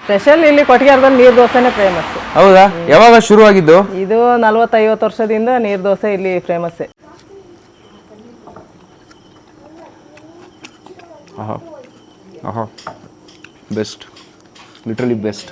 Special ಇಲ್ಲಿ ಕೊಟ್ಟಿಗೆರದಲ್ಲಿ ನೀರ್ ದೋಸೆನೇ ಫೇಮಸ್ ಹೌದಾ? ಯಾವಾಗ ಶುರು ಆಗಿದ್ದು ಇದು ನಲ್ವತ್ತೈವತ್ತು ವರ್ಷದಿಂದ ನೀರ್ ದೋಸೆ ಇಲ್ಲಿ ಫೇಮಸ್ ಬೆಸ್ಟ್ ಲಿಟ್ರಲಿ ಬೆಸ್ಟ್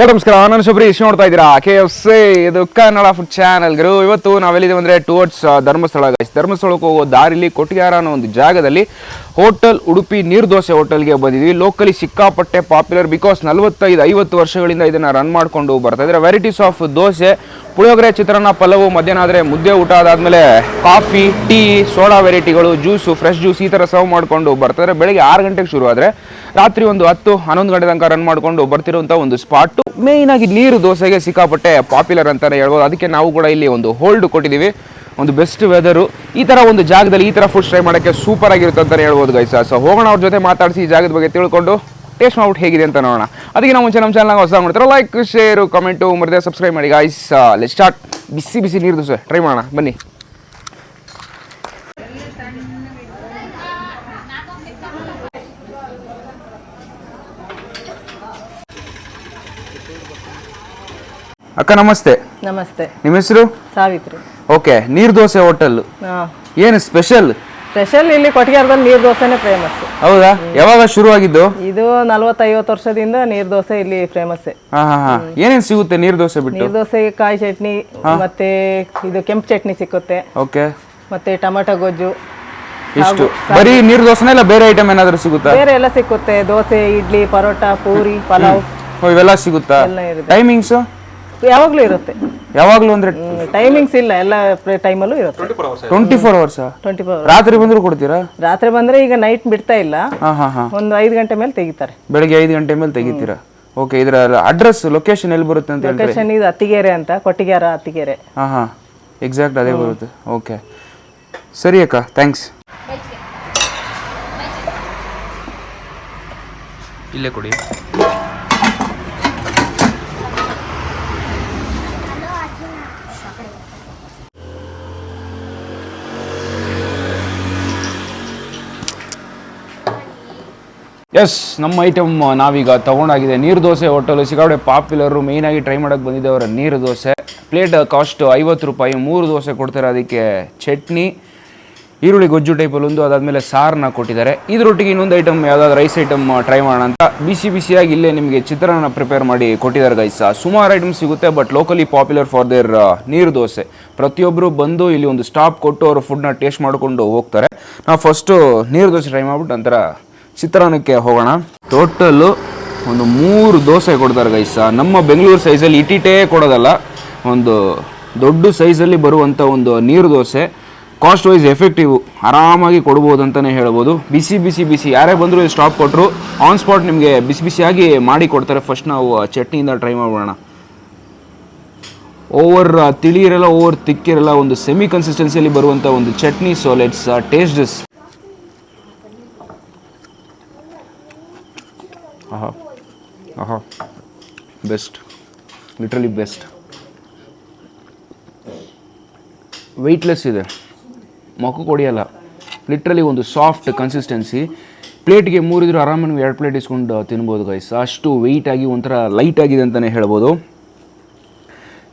ಏ ನಮಸ್ಕಾರ? ನಾನು ಇಶ್ ನೋಡ್ತಾ ಇದ್ದೀರಾ? ಕೆ ಎಫ್ ಸಿ ಇದು ಕನ್ನಡ ಫುಡ್ ಚಾನಲ್ ಗುರು. ಇವತ್ತು ನಾವೆಲ್ಲಿದ್ದೀವಿ ಅಂದರೆ ಟುವರ್ಡ್ಸ್ ಧರ್ಮಸ್ಥಳ. ಧರ್ಮಸ್ಥಳಕ್ಕೆ ಹೋಗೋ ದಾರಿಲಿ ಕೊಟ್ಟಿಗೆಹಾರ ಅನ್ನೋ ಒಂದು ಜಾಗದಲ್ಲಿ ಹೋಟೆಲ್ ಉಡುಪಿ ನೀರು ದೋಸೆ ಹೋಟೆಲ್ಗೆ ಬಂದಿದ್ವಿ. ಲೋಕಲಿ ಸಿಕ್ಕಾಪಟ್ಟೆ ಪಾಪ್ಯುಲರ್ ಬಿಕಾಸ್ ನಲವತ್ತೈದು, ಐವತ್ತು ವರ್ಷಗಳಿಂದ ಇದನ್ನು ರನ್ ಮಾಡಿಕೊಂಡು ಬರ್ತಾ ಇದ್ದಾರೆ. ವೆರೈಟೀಸ್ ಆಫ್ ದೋಸೆ, ಪುಳಿಯೋಗರೆ, ಚಿತ್ರಾನ್ನ ಪಲವು ಮಧ್ಯಾಹ್ನ ಆದರೆ ಮುದ್ದೆ ಊಟ ಅದಾದಮೇಲೆ ಕಾಫಿ, ಟೀ ಸೋಡಾ ವೆರೈಟಿಗಳು ಜ್ಯೂಸು ಫ್ರೆಶ್ ಜ್ಯೂಸ್ ಈ ಥರ ಸರ್ವ್ ಮಾಡಿಕೊಂಡು ಬರ್ತಾರೆ ಬೆಳಗ್ಗೆ ಆರು ಗಂಟೆಗೆ ಶುರು ಆದರೆ ರಾತ್ರಿ ಒಂದು ಹತ್ತು, ಹನ್ನೊಂದು ಗಂಟೆ ತನಕ ರನ್ ಮಾಡಿಕೊಂಡು ಬರ್ತಿರುವಂಥ ಒಂದು ಸ್ಪಾಟು ಮೇಯ್ನಾಗಿ ನೀರು ದೋಸೆಗೆ ಸಿಕ್ಕಾಪಟ್ಟೆ ಪಾಪ್ಯುಲರ್ ಅಂತಲೇ ಹೇಳ್ಬೋದು. ಅದಕ್ಕೆ ನಾವು ಕೂಡ ಇಲ್ಲಿ ಒಂದು ಹೋಲ್ಡ್ ಕೊಟ್ಟಿದ್ದೀವಿ. ಒಂದು ಬೆಸ್ಟ್ ವೆದರು ಈ ಥರ ಒಂದು ಜಾಗದಲ್ಲಿ ಈ ಥರ ಫುಡ್ ಟ್ರೈ ಮಾಡೋಕ್ಕೆ ಸೂಪರ್ ಆಗಿರುತ್ತೆ ಅಂತಲೇ ಹೇಳ್ಬೋದು ಗೈಸ ಸೊ ಹೋಗೋಣ ಅವ್ರ ಜೊತೆ ಮಾತಾಡಿಸಿ ಈ ಜಾಗದ ಬಗ್ಗೆ ತಿಳ್ಕೊಂಡು ಟೇಸ್ಟ್ ಮಾಡ್ಬಿಟ್ಟು ಹೇಗಿದೆ ಅಂತ ನೋಡೋಣ. ಅದಕ್ಕೆ ನಾವು ಮುಂಚೆ ನಮ್ಮ ಚಾನಲ್ನಾಗ ಹೊಸ ಮಾಡ್ತಾರೆ ಲೈಕ್ ಶೇರು ಕಮೆಂಟು ಮರದೇ ಸಬ್ಸ್ಕ್ರೈಬ್ ಮಾಡಿ ಗಾಯ್ಸ್ ಲೆಟ್ ಸ್ಟಾರ್ಟ್ ಬಿಸಿ ಬಿಸಿ ನೀರು ದೋಸೆ ಟ್ರೈ ಮಾಡೋಣ. ಬನ್ನಿ. ಅಕ್ಕ ನಮಸ್ತೆ. ನಮಸ್ತೆ. ನಿಮ್ಮ ಹೆಸರು? Savitri. Okay neer dosa hotel. ಏನು ಸ್ಪೆಷಲ್? ಸ್ಪೆಷಲ್ ಇಲ್ಲಿ ಕೊಟ್ಟಿಗೆರದಲ್ಲಿ ನೀರ್ ದೋಸೆನೇ ಫೇಮಸ್ ಹೌದಾ? ಯಾವಾಗ ಶುರು ಆಗಿದ್ದು ಇದು ನಲ್ವತ್ತೈವತ್ತು ವರ್ಷದಿಂದ ನೀರ್ ದೋಸೆ ಇಲ್ಲಿ ಫೇಮಸ್ ಏನೇನ್ ಸಿಗುತ್ತೆ ನೀರ್ ದೋಸೆ ಬಿಟ್ಟು? ನೀರ್ ದೋಸೆಗೆ ಕಾಯಿ ಚಟ್ನಿ ಮತ್ತೆ ಇದು ಕೆಂಪು ಚಟ್ನಿ ಸಿಕ್ಕುತ್ತೆ. ಓಕೆ. ಮತ್ತೆ ಟೊಮೆಟೊ ಗೊಜ್ಜು ಇಷ್ಟು. ಬರೀ ನೀರ್ ದೋಸೆನ ಇಲ್ಲ ಬೇರೆ ಐಟಮ್ ಏನಾದರೂ ಸಿಗುತ್ತಾ? ಬೇರೆ ಎಲ್ಲ ಸಿಕ್ಕುತ್ತೆ. ದೋಸೆ ಇಡ್ಲಿ ಪರೋಟ ಪೂರಿ ಪಲಾವ್. ಇವೆಲ್ಲ ಸಿಗುತ್ತಾ? ಟೈಮಿಂಗ್ಸ್ ಯಾವಾಗಲೂ ಇರುತ್ತೆ. ಯಾವಾಗಲೂ ಅಂದ್ರೆ ಟೈಮಿಂಗ್ಸ್ ಇಲ್ಲ ಎಲ್ಲ ಟೈಮಲ್ಲೂ ಇರುತ್ತೆ. Twenty four hours twenty four ರಾತ್ರಿ ಬಂದ್ರು ಕೊಡ್ತೀರಾ? ರಾತ್ರಿ ಬಂದ್ರೆ ಈಗ ನೈಟ್ ಬಿಡ್ತಾ ಇಲ್ಲ. ಹಾ ಹಾ ಹಾ. ಒಂದು ಐದು ಗಂಟೆ ಮೇಲೆ ತೆಗಿತಾರೆ. ಬೆಳಗ್ಗೆ ಐದು ಗಂಟೆ ಮೇಲೆ ತೆಗಿತೀರಾ? ಓಕೆ ಇದರ ಅಡ್ರೆಸ್ ಲೊಕೇಶನ್ ಎಲ್ಲಿ ಬರುತ್ತೆ ಅಂತ ಹೇಳ್ತಾರೆ ಲೊಕೇಶನ್ ಇದು ಅತ್ತಿಗೆರೆ ಅಂತ ಕೊಟ್ಟಿಗೆರ ಅತ್ತಿಗೆರೆ. ಹಾ ಹಾ. ಎಕ್ಸಾಕ್ಟ್ ಅದೇ ಬರುತ್ತೆ. ಓಕೆ ಸರಿ ಅಕ್ಕ ಥ್ಯಾಂಕ್ಸ್ ಇಲ್ಲೇ ಕೊಡಿ. ಎಸ್ ನಮ್ಮ ಐಟಮ್ ನಾವೀಗ ತೊಗೊಂಡಾಗಿದೆ. ನೀರು ದೋಸೆ ಹೋಟೆಲ್ ಸಿಗಾಡೆ ಪಾಪ್ಯುಲರು ಮೇಯ್ನಾಗಿ ಟ್ರೈ ಮಾಡೋಕ್ಕೆ ಅವರ ನೀರು ದೋಸೆ. ಪ್ಲೇಟ್ ಕಾಸ್ಟ್ ಐವತ್ತು ರೂಪಾಯಿ, ಮೂರು ದೋಸೆ ಕೊಡ್ತಾರೆ ಅದಕ್ಕೆ ಚಟ್ನಿ. ಈರುಳ್ಳಿ ಗೊಜ್ಜು ಟೈಪಲ್ಲಿ ಒಂದು, ಅದಾದಮೇಲೆ ಸಾರನ್ನ ಕೊಟ್ಟಿದ್ದಾರೆ. ಇದರೊಟ್ಟಿಗೆ ಇನ್ನೊಂದು ಐಟಮ್ ಯಾವುದಾದ್ರು ರೈಸ್ ಐಟಮ್ ಟ್ರೈ ಮಾಡೋಣ ಅಂತ. ಬಿಸಿ ಬಿಸಿಯಾಗಿ ಇಲ್ಲೇ ನಿಮಗೆ ಚಿತ್ರಾನ್ನ ಪ್ರಿಪೇರ್ ಮಾಡಿ ಕೊಟ್ಟಿದ್ದಾರೆ ಗೈಸ ಸುಮಾರು ಐಟಮ್ ಸಿಗುತ್ತೆ but locally popular for their neeru dosa. ಪ್ರತಿಯೊಬ್ಬರು ಬಂದು ಇಲ್ಲಿ ಒಂದು ಸ್ಟಾಪ್ ಕೊಟ್ಟು ಅವರು ಫುಡ್ನ ಟೇಸ್ಟ್ ಮಾಡಿಕೊಂಡು ಹೋಗ್ತಾರೆ. ನಾವು ಫಸ್ಟು ನೀರು ದೋಸೆ ಟ್ರೈ ಮಾಡಿಬಿಟ್ಟು ನಂತರ ಚಿತ್ರಾನ್ನಕ್ಕೆ ಹೋಗೋಣ. ಟೋಟಲ್ಲು ಒಂದು ಮೂರು ದೋಸೆ ಕೊಡ್ತಾರೆ ಗೈಸ ನಮ್ಮ ಬೆಂಗಳೂರು ಸೈಜಲ್ಲಿ ಇಟಿಟೇ ಕೊಡೋದಲ್ಲ, ಒಂದು ದೊಡ್ಡ ಸೈಜಲ್ಲಿ ಬರುವಂಥ ಒಂದು ನೀರು ದೋಸೆ. ಕಾಸ್ಟ್ ವೈಸ್ ಎಫೆಕ್ಟಿವ್ ಆರಾಮಾಗಿ ಕೊಡ್ಬೋದು ಅಂತಲೇ ಹೇಳ್ಬೋದು. ಬಿಸಿ ಬಿಸಿ ಬಿಸಿ ಯಾರೇ ಬಂದರೂ ಸ್ಟಾಪ್ ಕೊಟ್ಟರು ಆನ್ ಸ್ಪಾಟ್ ನಿಮಗೆ ಬಿಸಿ ಬಿಸಿಯಾಗಿ ಮಾಡಿ ಕೊಡ್ತಾರೆ. ಫಸ್ಟ್ ನಾವು ಚಟ್ನಿಯಿಂದ ಟ್ರೈ ಮಾಡೋಣ ಓವರ್ ತಿಳಿಯಿರಲ್ಲ ಓವರ್ ತಿಕ್ಕಿರಲ್ಲ, ಒಂದು ಸೆಮಿ ಕನ್ಸಿಸ್ಟೆನ್ಸಿಯಲ್ಲಿ ಬರುವಂಥ ಒಂದು chutney so let's taste this ಆಹಾ ಬೆಸ್ಟ್ ಲಿಟ್ರಲಿ ಬೆಸ್ಟ್ ವೆಯ್ಟ್ಲೆಸ್ ಇದೆ. ಮಕ್ಕು ಕೊಡಿಯಲ್ಲ. ಲಿಟ್ರಲಿ ಒಂದು ಸಾಫ್ಟ್ ಕನ್ಸಿಸ್ಟೆನ್ಸಿ ಪ್ಲೇಟ್ಗೆ ಮೂರಿದ್ರು ಆರಾಮಾಗಿ ನೀವು ಎರಡು ಪ್ಲೇಟ್ ಇಸ್ಕೊಂಡು ತಿನ್ಬೋದು ಗೈಸ್ ಅಷ್ಟು ವೆಯ್ಟ್ ಆಗಿ ಒಂಥರ ಲೈಟ್ ಆಗಿದೆ ಅಂತಲೇ ಹೇಳ್ಬೋದು.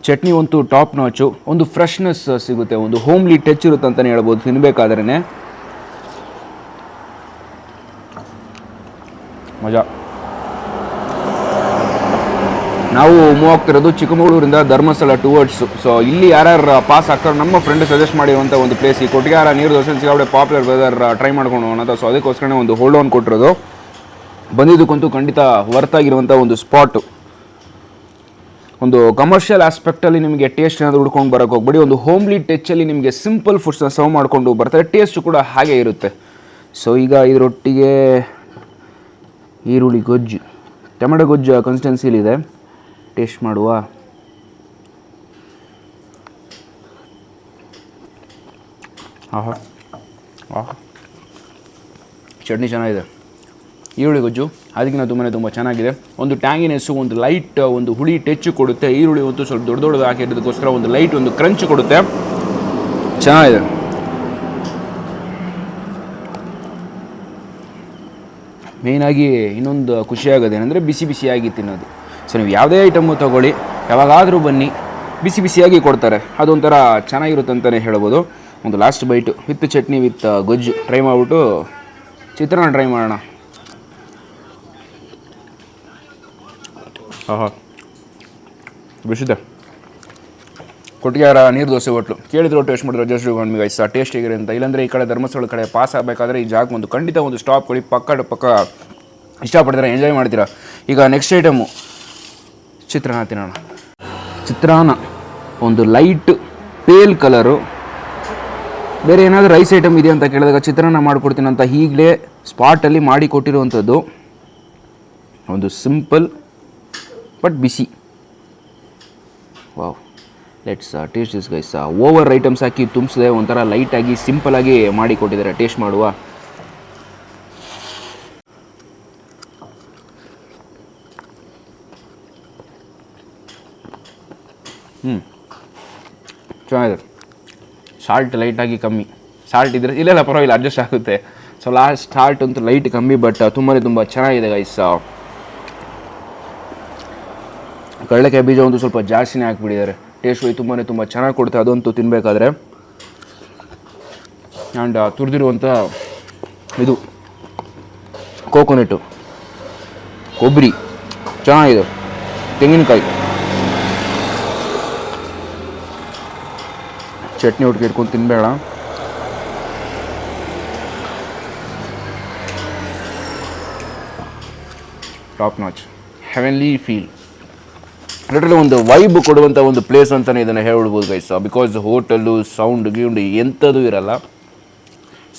ಚಟ್ನಿ ಒಂದು ಟಾಪ್ ನಾಚು ಒಂದು ಫ್ರೆಶ್ನೆಸ್ ಸಿಗುತ್ತೆ. ಒಂದು ಹೋಮ್ಲಿ ಟಚ್ ಇರುತ್ತೆ ಅಂತಲೇ ಹೇಳ್ಬೋದು. ತಿನ್ನಬೇಕಾದ್ರೇ ಮಜಾ. ನಾವು ಮೂವ್ ಆಗ್ತಿರೋದು ಚಿಕ್ಕಮಗಳೂರಿಂದ ಧರ್ಮಸ್ಥಳ ಟುವರ್ಡ್ಸ್ ಸೊ ಇಲ್ಲಿ ಯಾರ್ಯಾರು ಪಾಸ್ ಆಗ್ತಾರೆ ನಮ್ಮ ಫ್ರೆಂಡ್ ಸಜೆಸ್ಟ್ ಮಾಡಿರುವಂಥ ಒಂದು ಪ್ಲೇಸ್ ಈ ಕೊಟ್ಟಿಗೆಹಾರ ನೀರು ದೋಸೆ ಸಿಗಾಬಡೆ ಪಾಪ್ಯುಲರ್ ವೆದರ್ ಟ್ರೈ ಮಾಡ್ಕೊಂಡು ಅಂತ. ಸೊ ಅದಕ್ಕೋಸ್ಕರನೇ ಒಂದು ಹೋಲ್ಡ್ ಆನ್ ಕೊಟ್ಟಿರೋದು. ಬಂದಿದ್ದಕ್ಕಂತೂ ಖಂಡಿತ ವರ್ತ್ ಆಗಿರುವಂಥ ಒಂದು ಸ್ಪಾಟು ಒಂದು ಕಮರ್ಷಿಯಲ್ ಆಸ್ಪೆಕ್ಟಲ್ಲಿ ನಿಮಗೆ ಟೇಸ್ಟ್ ಏನಾದರೂ ಹುಡ್ಕೊಂಡು ಬರೋಕ್ಕೆ ಹೋಗ್ಬೇಡಿ. ಒಂದು ಹೋಮ್ಲಿ ಟಚ್ಚಲ್ಲಿ ನಿಮಗೆ ಸಿಂಪಲ್ ಫುಡ್ಸ್ನ ಸರ್ವ್ ಮಾಡಿಕೊಂಡು ಬರ್ತಾರೆ. ಟೇಸ್ಟ್ ಕೂಡ ಹಾಗೆ ಇರುತ್ತೆ. ಸೊ ಈಗ ಇದರೊಟ್ಟಿಗೆ ಈರುಳ್ಳಿ ಗೊಜ್ಜು, ಟೊಮೆಟೊ ಗೊಜ್ಜು ಕನ್ಸಿಸ್ಟೆನ್ಸಿಲಿದೆ ಟೇಸ್ಟ್ ಮಾಡುವ. ಚಟ್ನಿ ಚೆನ್ನಾಗಿದೆ. ಈರುಳ್ಳಿ ಗೊಜ್ಜು, ಅದಕ್ಕಿಂತ ತುಂಬಾ ತುಂಬ ಚೆನ್ನಾಗಿದೆ. ಒಂದು ಟ್ಯಾಂಗಿನೆಸ್ಸು ಒಂದು ಲೈಟ್ ಒಂದು ಹುಳಿ ಟೆಚ್ಚು ಕೊಡುತ್ತೆ. ಈರುಳ್ಳಿ ಒಂದು ಸ್ವಲ್ಪ ದೊಡ್ಡ ದೊಡ್ಡದು ಹಾಕಿರೋದಕ್ಕೋಸ್ಕರ ಒಂದು ಲೈಟ್ ಒಂದು ಕ್ರಂಚ್ ಕೊಡುತ್ತೆ. ಚೆನ್ನಾಗಿದೆ. ಮೇಯ್ನಾಗಿ ಇನ್ನೊಂದು ಖುಷಿಯಾಗೋದೇನೆಂದರೆ ಬಿಸಿ ಬಿಸಿಯಾಗಿ ತಿನ್ನೋದು. ಸೊ ನೀವು ಯಾವುದೇ ಐಟಮು ತೊಗೊಳ್ಳಿ, ಯಾವಾಗಾದರೂ ಬನ್ನಿ, ಬಿಸಿ ಬಿಸಿಯಾಗಿ ಕೊಡ್ತಾರೆ. ಅದೊಂಥರ ಚೆನ್ನಾಗಿರುತ್ತೆ ಅಂತಲೇ ಹೇಳ್ಬೋದು. ಒಂದು last bite with chutney with ಗೊಜ್ಜು. ಟ್ರೈ ಮಾಡಿಬಿಟ್ಟು ಚಿತ್ರಾನ್ನ ಟ್ರೈ ಮಾಡೋಣ. ಆಹಾ. ಬಿಸಿದೆ. ಕೊಟ್ಟಿಗೆರ ನೀರು ದೋಸೆ ಹೋಟ್ಲು. ಕೇಳಿದ್ರು ಟೇಸ್ಟ್ ಮಾಡಿದ್ರು? ಜಸ್ಟ್ ನಿಮಗೆ ಇಷ್ಟ ಟೇಸ್ಟ್ ಹೇಗಿದೆ ಅಂತ. ಇಲ್ಲಾಂದರೆ ಈ ಕಡೆ ಧರ್ಮಸ್ಥಳ ಕಡೆ ಪಾಸ್ ಆಗಬೇಕಾದ್ರೆ ಈ ಜಾಗ ಒಂದು ಖಂಡಿತ ಒಂದು ಸ್ಟಾಪ್ ಕೊಡಿ. ಪಕ್ಕ ಪಕ್ಕ ಇಷ್ಟಪಡ್ತೀರಾ ಎಂಜಾಯ್ ಮಾಡ್ತೀರಾ. ಈಗ ನೆಕ್ಸ್ಟ್ ಐಟಮು ಚಿತ್ರಾನ್ನ ತಿನ್ನೋಣ. ಚಿತ್ರಾನ್ನ, ಒಂದು ಲೈಟ್ ಪೇಲ್ ಕಲರು ಬೇರೆ ಏನಾದರೂ ರೈಸ್ ಐಟಮ್ ಇದೆ ಅಂತ ಕೇಳಿದಾಗ ಚಿತ್ರಾನ್ನ ಮಾಡಿಕೊಡ್ತೀನಿ ಅಂತ ಈಗಲೇ ಸ್ಪಾಟಲ್ಲಿ ಮಾಡಿ ಕೊಟ್ಟಿರುವಂಥದ್ದು. ಒಂದು simple but busy wow let's taste this guys over items ಹಾಕಿ ತುಂಬಿಸಿದೆ. ಒಂಥರ ಲೈಟಾಗಿ ಸಿಂಪಲಾಗಿ ಮಾಡಿ ಕೊಟ್ಟಿದ್ದಾರೆ. ಟೇಸ್ಟ್ ಮಾಡುವ. ಹ್ಞೂ ಚೆನ್ನಾಗಿದೆ. ಸಾಲ್ಟ್ ಲೈಟಾಗಿ ಕಮ್ಮಿ. ಸಾಲ್ಟ್ ಇದ್ರೆ ಇಲ್ಲೆಲ್ಲ ಪರವಾಗಿಲ್ಲ ಅಡ್ಜಸ್ಟ್ ಆಗುತ್ತೆ. ಸೊ ಲಾಸ್ಟ್ ಸಾಲ್ಟ್ ಅಂತೂ ಲೈಟ್ ಕಮ್ಮಿ ಬಟ್ ತುಂಬಾ ತುಂಬ ಚೆನ್ನಾಗಿದೆ ಗೈಸ್ ಕಡಲೆಕಾಯಿ ಬೀಜ ಒಂದು ಸ್ವಲ್ಪ ಜಾಸ್ತಿನೇ ಹಾಕ್ಬಿಟ್ಟಿದ್ದಾರೆ. ಟೇಸ್ಟ್ ವೈ ತುಂಬಾ ತುಂಬ ಚೆನ್ನಾಗಿ ಕೊಡುತ್ತೆ ಅದಂತೂ ತಿನ್ನಬೇಕಾದ್ರೆ ಆ್ಯಂಡ್ ತುರಿದಿರುವಂಥ ಇದು ಕೋಕೋನೆಟ್ಟು ಕೊಬ್ಬರಿ. ಚೆನ್ನಾಗಿದೆ. ತೆಂಗಿನಕಾಯಿ. ಚಟ್ನಿ ಹುಡುಕಿ ಇಟ್ಕೊಂಡು ತಿನ್ಬೇಡ. Top notch heavenly feel literally ಒಂದು ವೈಬ್ ಕೊಡುವಂಥ ಒಂದು ಪ್ಲೇಸ್ ಅಂತಲೇ ಇದನ್ನು ಹೇಳ್ಬೋದು ಗೈಸ್ ಬಿಕಾಸ್ ಹೋಟೆಲ್ಲು ಸೌಂಡ್ ಗೀಂಡ್ ಎಂಥದ್ದು ಇರಲ್ಲ.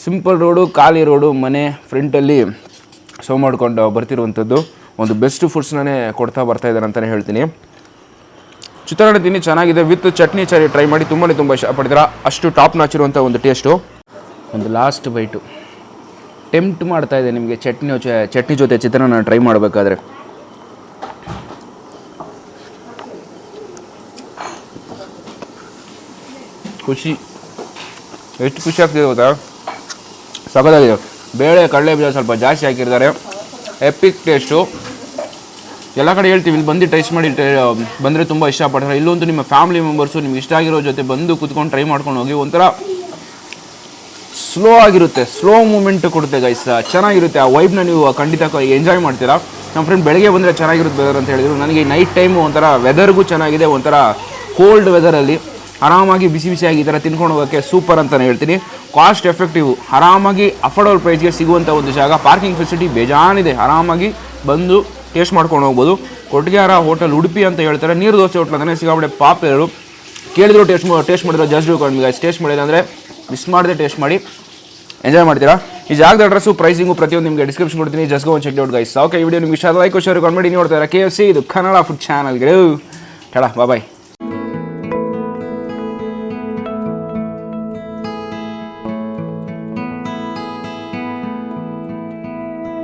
ಸಿಂಪಲ್ ರೋಡು ಖಾಲಿ ರೋಡು ಮನೆ ಫ್ರಂಟಲ್ಲಿ ಸೋ ಮಾಡ್ಕೊಂಡು ಬರ್ತಿರುವಂಥದ್ದು. ಒಂದು ಬೆಸ್ಟ್ ಫುಡ್ಸ್ನೇ ಕೊಡ್ತಾ ಬರ್ತಾ ಇದ್ದಾರೆ ಅಂತಲೇ ಹೇಳ್ತೀನಿ. ಚಿತ್ರಾನ್ನ ತಿನ್ನಿ, ಚೆನ್ನಾಗಿದೆ. ವಿತ್ ಚಟ್ನಿ ಚರಿ ಟ್ರೈ ಮಾಡಿ ತುಂಬಾ ತುಂಬ ಇಷ್ಟಪಡ್ತೀರಾ ಅಷ್ಟು ಟಾಪ್ ನಾಚಿರುವಂಥ ಒಂದು ಟೇಸ್ಟು ಒಂದು ಲಾಸ್ಟ್ ಬೈಟು ಟೆಂಪ್ಟ್ ಮಾಡ್ತಾ ಇದೆ ನಿಮಗೆ ಚಟ್ನಿ ಚಟ್ನಿ ಜೊತೆ ಚಿತ್ರಾನ್ನ ಟ್ರೈ ಮಾಡಬೇಕಾದ್ರೆ. ಖುಷಿ. ಎಷ್ಟು ಖುಷಿ ಆಗ್ತಿದೆ ಗೊತ್ತಾ? ಸಗದಾಗಿದೆ ಬೇಳೆ ಕಡಲೆ ಬೀಜ ಸ್ವಲ್ಪ ಜಾಸ್ತಿ ಹಾಕಿರ್ತಾರೆ. ಎಪಿಕ್ ಟೇಸ್ಟು ಎಲ್ಲ ಕಡೆ ಹೇಳ್ತೀವಿ, ಇಲ್ಲಿ ಬಂದು ಟೇಸ್ಟ್ ಮಾಡಿ ಬಂದರೆ ತುಂಬ ಇಷ್ಟಪಡ್ತಾರೆ. ಇಲ್ಲೊಂದು ನಿಮ್ಮ ಫ್ಯಾಮಿಲಿ ಮೆಂಬರ್ಸು ನಿಮ್ಗೆ ಇಷ್ಟ ಆಗಿರೋ ಜೊತೆ ಬಂದು ಕುತ್ಕೊಂಡು ಟ್ರೈ ಮಾಡ್ಕೊಂಡು ಹೋಗಿ, ಒಂಥರ ಸ್ಲೋ ಆಗಿರುತ್ತೆ. ಸ್ಲೋ ಮೂಮೆಂಟ್ ಕೊಡುತ್ತೆ ಗೈಸ್ ಚೆನ್ನಾಗಿರುತ್ತೆ. ಆ ವೈಬ್ನ ನೀವು ಖಂಡಿತ ಎಂಜಾಯ್ ಮಾಡ್ತೀರಾ? ನಮ್ಮ ಫ್ರೆಂಡ್ ಬೆಳಗ್ಗೆ ಬಂದರೆ ಚೆನ್ನಾಗಿರುತ್ತೆ ವೆದರ್ ಅಂತ ಹೇಳಿದ್ರು. ನನಗೆ ನೈಟ್ ಟೈಮು ಒಂಥರ ವೆದರ್ಗೂ ಚೆನ್ನಾಗಿದೆ, ಒಂಥರ ಕೋಲ್ಡ್ ವೆದರಲ್ಲಿ ಆರಾಮಾಗಿ ಬಿಸಿ ಬಿಸಿಯಾಗಿ ಈ ಥರ ತಿನ್ಕೊಂಡು ಹೋಗೋಕ್ಕೆ ಸೂಪರ್ ಅಂತಲೇ ಹೇಳ್ತೀನಿ. ಕಾಸ್ಟ್ ಎಫೆಕ್ಟಿವ್ ಆರಾಮಾಗಿ ಅಫೋರ್ಡಬಲ್ ಪ್ರೈಸ್ಗೆ ಸಿಗುವಂಥ ಒಂದು ಜಾಗ. ಪಾರ್ಕಿಂಗ್ ಫೆಸಿಲಿಟಿ ಬೇಜಾನಿದೆ. ಆರಾಮಾಗಿ ಬಂದು ಟೇಸ್ಟ್ ಮಾಡ್ಕೊಂಡು ಹೋಗ್ಬೋದು. ಕೊಟ್ಟಿಗೆಹಾರ ಹೋಟೆಲ್ ಉಡುಪಿ ಅಂತ ಹೇಳ್ತಾರೆ. ನೀರು ದೋಸೆ ಹೋಟ್ಲ್ ಅಂದರೆ ಸಿಗಾಬಡೆ ಪಾಪೇರು. ಕೇಳಿದ್ರು ಟೇಸ್ಟ್ ಟೇಸ್ಟ್ ಮಾಡಿದ್ರೆ ಜಸ್ಟ್ ಗೈಸ್ ಟೇಸ್ಟ್ ಮಾಡಿದ್ರೆ ಅಂದರೆ ಮಿಸ್ ಮಾಡದೆ ಟೇಸ್ಟ್ ಮಾಡಿ. ಎಂಜಾಯ್ ಮಾಡ್ತೀರಾ? ಈ ಜಾಗದ ಅಡ್ರೆಸ್ಸು ಪ್ರೈಸಿಂಗು ಪ್ರತಿಯೊಂದು ನಿಮಗೆ ಡಿಸ್ಕ್ರಿಪ್ಷನ್ ಕೊಡ್ತೀನಿ. Just go check out guys okay ಈ ವಿಡಿಯೋ ನಿಮಗೆ ಇಷ್ಟ ಲೈಕ್ ಶೇರ್ ಮಾಡಿ ನೋಡ್ತಾ ಇದ್ದಾರೆ. ಕೆ ಎಫ್ ಸಿ ಇದು ಕನ್ನಡ ಫುಡ್ ಚಾನಲ್ಗೆ ಹೇಳ ಬಾಯ್